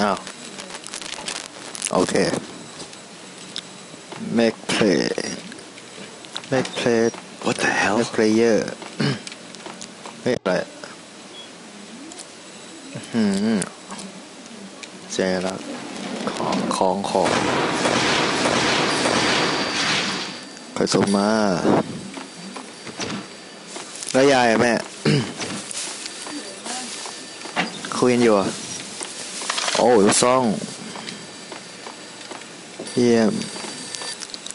อ้าวโอเค make play make play What the hell? make player เฮ้ยอะไรอืมเจรักของของของใครส่งมาแล้วยายอะแม่คุยกันอยู่เหรอ โอ้ลูกซ่อง เยี่ยม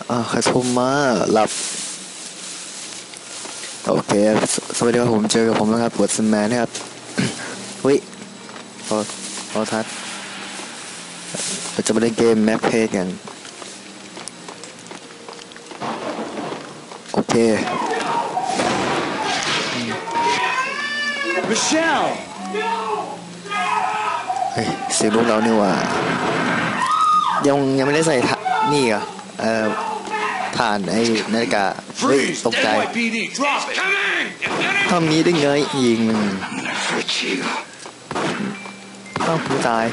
อ่าใครโทรมาหลับ โอเคสสวัสดีครับผมเจอกับผมนะครับปวดสแมนนะครับวิพอพอทัดเราจะมาเล่นเกมแมปเพจกัน โอเค Michelle! เฮ้ย เสียงลูกเรานี่หว่า ยังยังไม่ได้ใส่ทะนี่เหรอเอ่อฐานไอ้นาฬิกาเฮ้ย Freeze! ตกใจ NYPD, drop it! Come in! ทำนี้ได้ไงยิงมัน I'm gonna hurt you. อ้าวผู้ตาย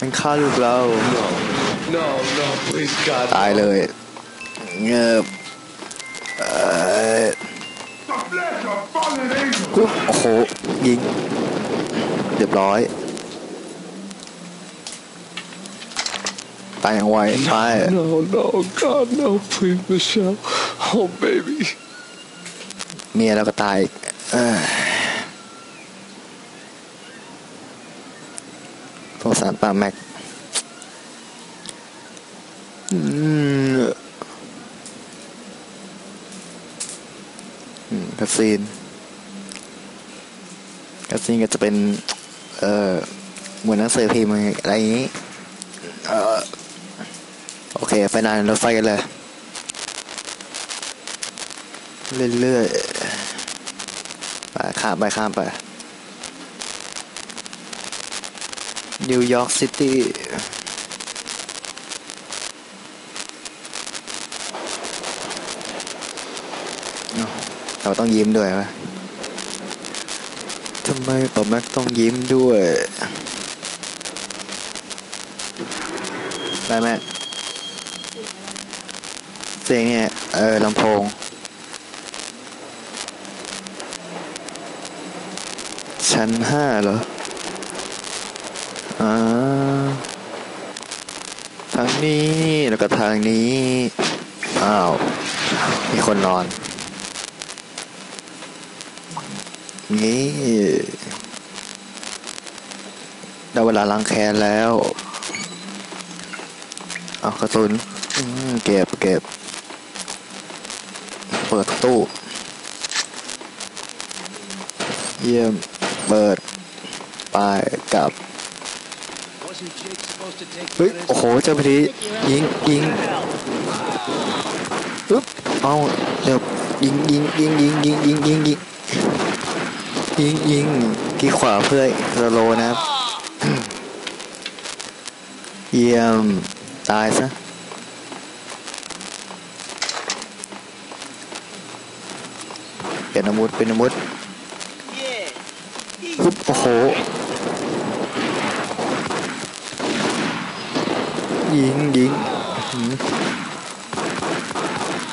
มันฆ่าลูกเรา No, no, please, God. ตายเลยเงือบเอ่อปุ๊บโอ้โหยิง เรียบร้อย ตายอย่างไวตาย No, no, God, no, please, Michelle. Oh, baby. เมียแล้วก็ตายอีกเอ้ยสงสารป้าแม็กอืมอืมคาซีนคาซีนก็จะเป็น เอ่อเหมือนหนังสือพิมพ์อะไรอย่างนี้ เอ่อโอเค ไปนานรถไฟกันเลย เรื่อยๆ ไปข้ามไปข้ามไป นิวยอร์กซิตี้เราต้องยิ้มด้วยไหมทำไมป๋าแม็กต้องยิ้มด้วยได้ไหม เสียงเนี่ย เออลำโพง ชั้นห้าเหรออ่าทางนี้ แล้วก็ทางนี้ อ้าว มีคนนอน นี่ได้เวลาล้างแค้นแล้ว เอากระสุนเก็บเก็บ ปิดตู้ เยี่ยม เปิด ไปกลับ เฮ้ย โอ้โห เจ้าพอดียิงยิงปึ๊บเอาเดี๋ยวยิงยิงยิงยิงยิงยิงยิงยิงยิงยิงกีขวาเพื่อสโลนะครับ เยี่ยม ตายซะ เป็นอาวุธเป็นอาวุธปึ๊บโอ้โหยิงยิง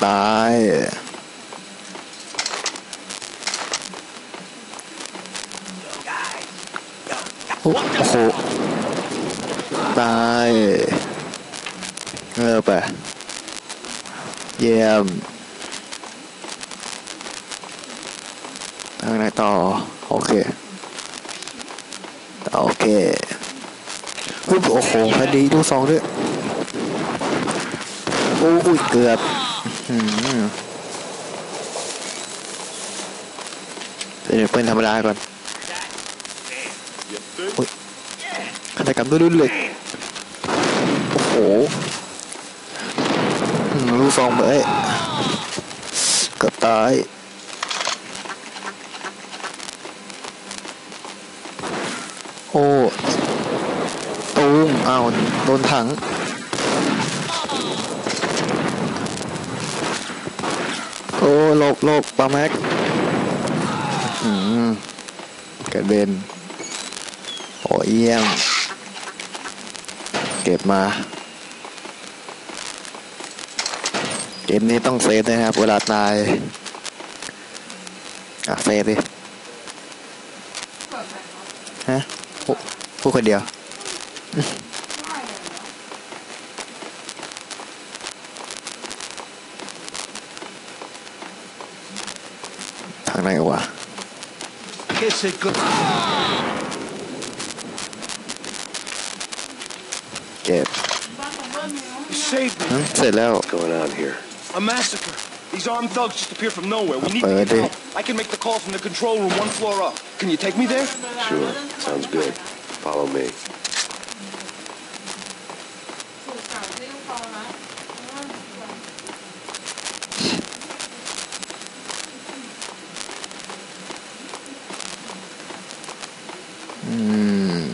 ตายโอ้โหตายเงือไปเยี่ยม ทางไหนต่อ โอเค โอเคอุ๊ยโอ้โหพอดีดูสองด้วยโอ้ยเกือบเดี๋ยวเป็นธรรมดาก่อนโอ้ยฆาตกรรมดุนเลยโอ้โหอืมลูกซองเอ้ยเกือบตาย โอ้ตูมอ้าวโดนถัง โอ้หลบหลบปาแม็กอืมกระเด็นโอ้เยี่ยม เก็บมา เกมนี้ต้องเซฟนะครับ เวลาตาย อะ เซฟดิ ฮะ พูพูดคนเดียว ทางไหนวะ Kiss it good. เก็บ You saved me. หึเสร็จแล้ว What's going on here? A massacre. These armed thugs just appeared from nowhere. We need to Buddy. get help. I can make the call from the control room one floor up. Can you take me there? Sure. Sounds good. Follow me. อืม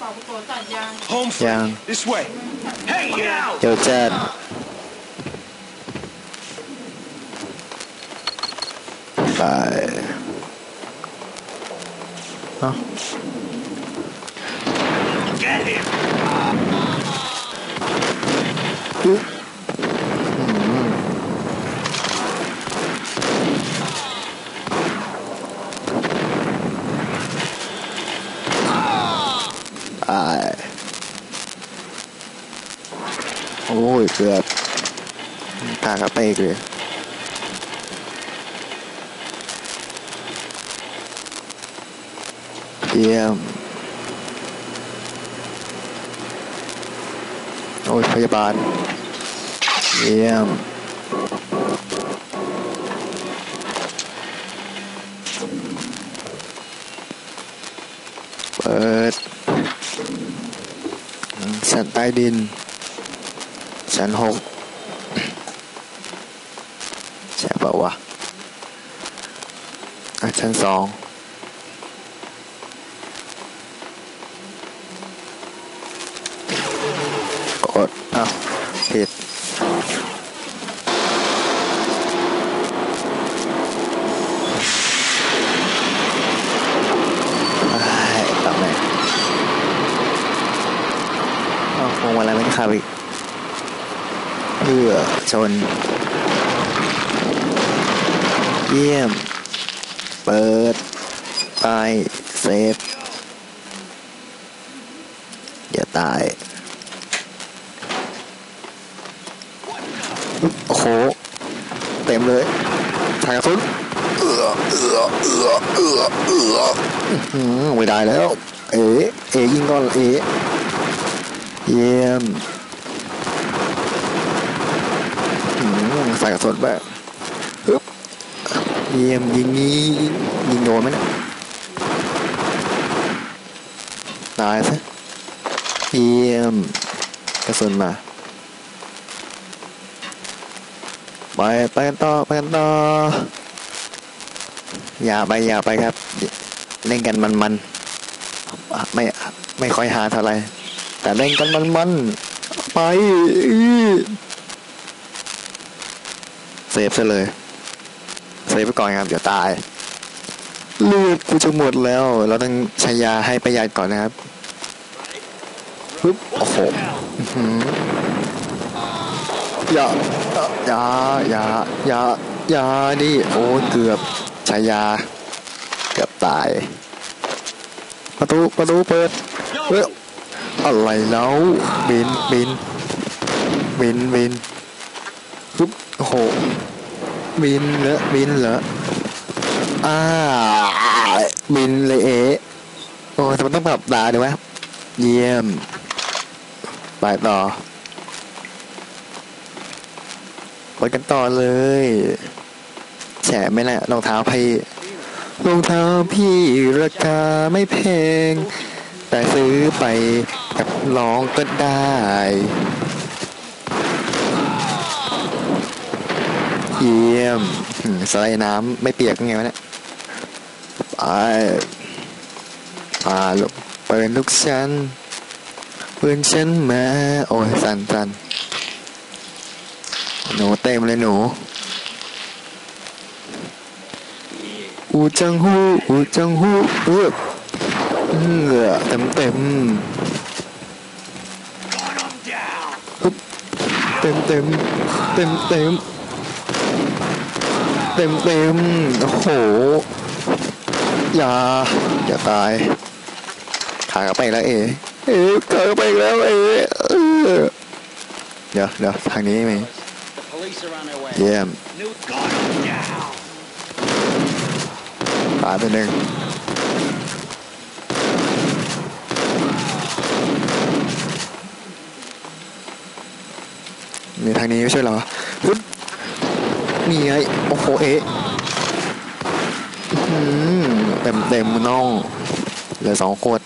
ฝากตัวตัดยาง Home free. Yeah. This way. Hey, get out! เดี๋ ยวแจ้นไปเอ้า Get him! อุ๊ยอ่าโอ้ยเกือบตากระเปกเลยเยี่ยม โอ้ ยพยาบาล เยี่ยม เปิดชั้นใต้ดิน ชั้นหกใช่เปล่าวะอะชั้นสอง กดอ้าวผิดอ้ายตำแหน่งอ้าวพวงมาลัยไม่ขับอีกเพื่อชน เยี่ยม เปิด ไป เซฟ อย่าตาย โอ้โห เต็มเลยถ่ายกระสุนเอือเอือเอือเอือเอือไม่ได้แล้ว เอ๋เอ๋ยิงก่อนเอ๋เยี่ยมใส่กระสุนไปฮึเยี่ยมยิงนี้ยิงโดนไหมเนี่ยตายซะเยี่ยมกระสุนมา ไปไปกันต่อไปกันต่อ อย่าไปอย่าไปครับ เล่นกันมันมันไม่ไม่ค่อยหาเท่าไรแต่เล่นกันมันมันไปอื้อเซฟซะเลยเซฟไปก่อนครับเดี๋ยวตายเลือดกูจะหมดแล้ว เราต้องใช้ยาให้ประหยัดก่อนนะครับปึ๊บโอ้โห อื้อหืออย่าอย่าอย่าอย่าอย่าดิโอ้เกือบชายา เกือบตาย ประตูประตูเปิดเฮ้ยอะไรแล้วบินบินบินบินปึ๊บโหบินเหรอบินเหรออ่าบินเลยเอะโอ้แต่มันต้องปรับตาดูไหมเยี่ยม ไปต่อ ไปกันต่อเลยแฉไหมนะรองเท้าพี่รองเท้าพี่ราคาไม่แพง แต่ซื้อไปกับน้องก็ได้เยี่ยมสไลด์น้ำไม่เปียกไงวะเนี่ยไปมาลูกเปิดลูกฉันเพื่อนฉันมา โอ้ยสันสัน หนูเต็มเลยหนู อูจังฮูอูจังฮูเออเออเต็มเต็มฮึบเต็มเต็มเต็มเต็มเต็มเต็มโอ้โห อย่า อย่าตาย ขากลับไปแล้วเอ๋เอ๋ขากลับไปแล้วเอ๋เออเดี๋ยวเดี๋ยวทางนี้ไหม Police are on their way. เยี่ยม New gun down. ตายไปหนึ่งมีทางนี้ไม่ใช่เหรอฮึบนี่ไง โอ้โหเอ๊ะอื้อหือเต็มเต็มน่องเหลือสองขวด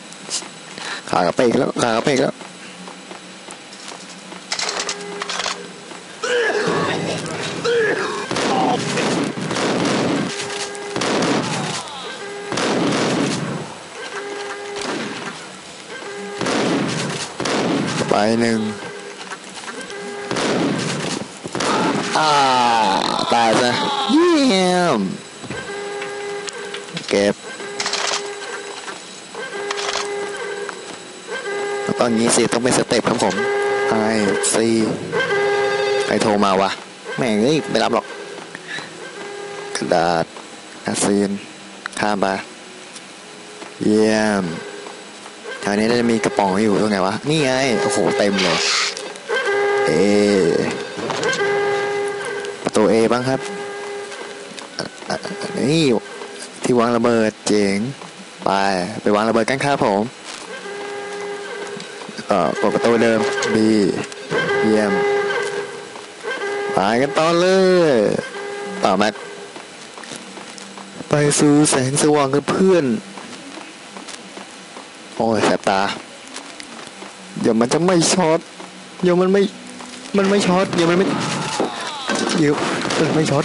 ขากระเปกแล้ว ขากระเปกแล้ว หนึ่งอ่าตายซะเยี่ยม เก็บตอนนี้สิต้องเป็นสเต็ปครับผมไอซีใครโทรมาวะ แม่งเอ้ยไม่รับหรอกกระดาษอาซีนข้ามไปเยี่ยม ถวนี้จะมีกระป๋องอยู่ตรงไหนวะ นี่ไง โอ้โห เต็มเลย เอประตูเอบ้างครับ นี่ ที่วางระเบิดเจ๋ง ไป ไปวางระเบิดกันครับผมก็กดประตูเดิม B เยี่ยมไปกันต่อเลย ต่อแม็กไปสู่แสงสว่างกับเพื่อน โอ้ยแสบตา เดี๋ยวมันจะไม่ช็อตเดี๋ยวมันไม่ มันไม่ช็อตเดี๋ยวมันไม่เดี๋ยวมันไม่ช็อต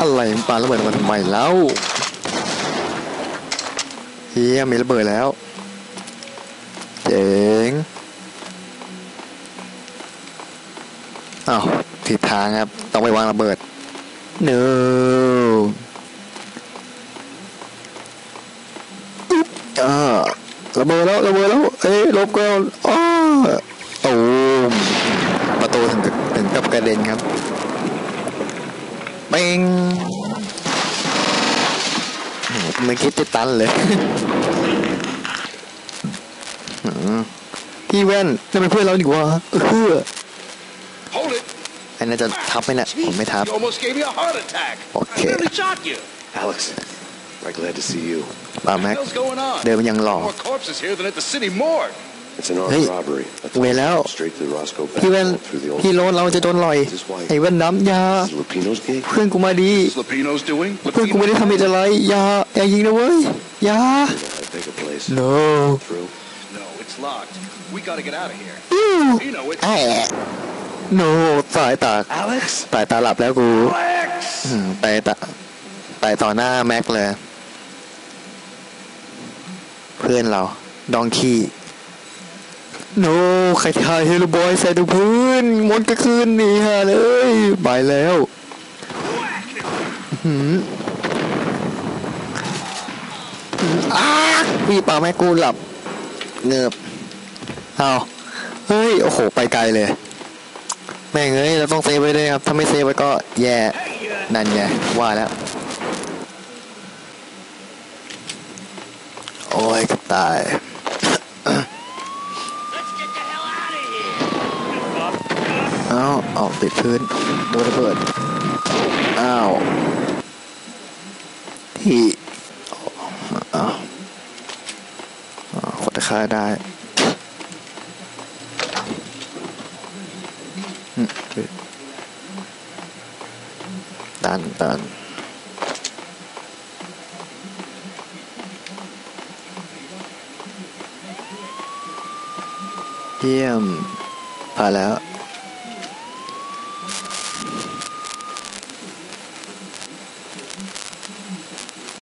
อะไรมันปาระเบิดมาทำไมแล้วเฮียมีระเบิดแล้ว เจ๋งอ้าวผิดทางครับ ต้องไปวางระเบิด no อ่า ระเบิดแล้วระเบิดแล้ว เอ้ยหลบก่อนอ้าตูมประตูถึงกับถึงกับกระเด็นครับเป้งโอ้โหไม่คิดจะตันเลยอืมพี่แว่นนั่นเป็นเพื่อนเราดีกว่าเออ Hold it. ไอ้น่าจะทับไหมเนี่ยผมไม่ทับ You almost gave me a heart attack. Okay. I nearly shot you. Alex, right glad to see you. ป่า What แม็ก the hell's going on? เดินมันยังหล่อ More corpses here than at the city morgue. It's an armed Hey, robbery. Let's wait go out. Straight to the Roscoe พี่แว่น back through the old. พี่โรนเราจะโดนลอย ไอ้แว่นน้ำอยา This is Lupino's gig. เพื่อนกูมาดี What's Lupino's doing? เพื่อนกูไม่ได้ทำผิดอะไรอย่าอย่ายิงนะเว้ยอย่า I know how to pick a place. no Through. No, it's locked. We gotta get out of here. อิ้ว You know it. แอะ no สายตา Alex. สายตาหลับแล้วกู Alex. อืมไปตาไปต่อหน้าแม็กเลยเพื่อนเราดองคีโนใครทายเฮลบอยใส่ถุงพื้นมดก็คืนนี่ฮะเลยไปแล้วอื้อหืมอ้าพี่ป่าแม่กูหลับ เงือบเอาเฮ้ย โอ้โห ไปไกลเลย แม่งเอ้ย เราต้องเซฟไว้ด้วยครับ ถ้าไม่เซฟไว้ก็แย่ นั่นไงว่าแล้ว โอ้ยกระ ตายอ้าวเอาติดพื้น โดนระเบิด อ้าว ที่อ้าวอ้าวขดค่าได้อืมดันดัน เยี่ยม พอแล้ว